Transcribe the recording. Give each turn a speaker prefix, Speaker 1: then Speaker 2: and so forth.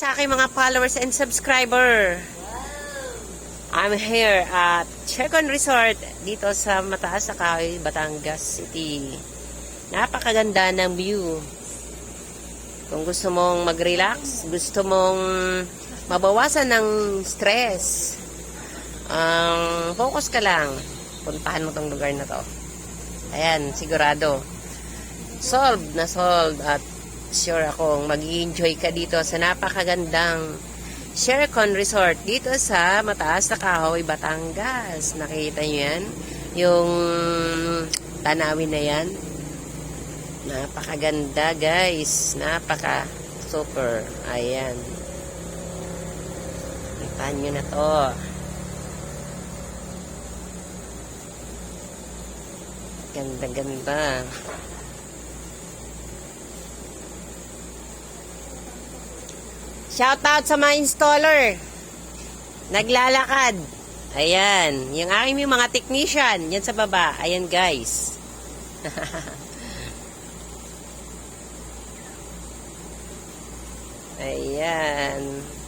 Speaker 1: sa aking mga followers and subscriber. I'm here at Checon Resort dito sa Mataas na Kahoy, Batangas City. Napakaganda ng view. Kung gusto mong mag-relax, gusto mong mabawasan ng stress, ang focus ka lang, puntahan mo tong lugar na to. Ayan, sigurado. Solved na solved at sure akong mag enjoy ka dito sa napakagandang Shercon Resort dito sa Mataas na Kahoy, Batangas. Nakita nyo yan? Yung tanawin na yan. Napakaganda guys. Napaka super. Ayan. Kita nyo na to. Ganda-ganda. Shout out sa mga installer. Naglalakad. Ayan. Yung aking yung mga technician. Yan sa baba. Ayan guys. Ayan.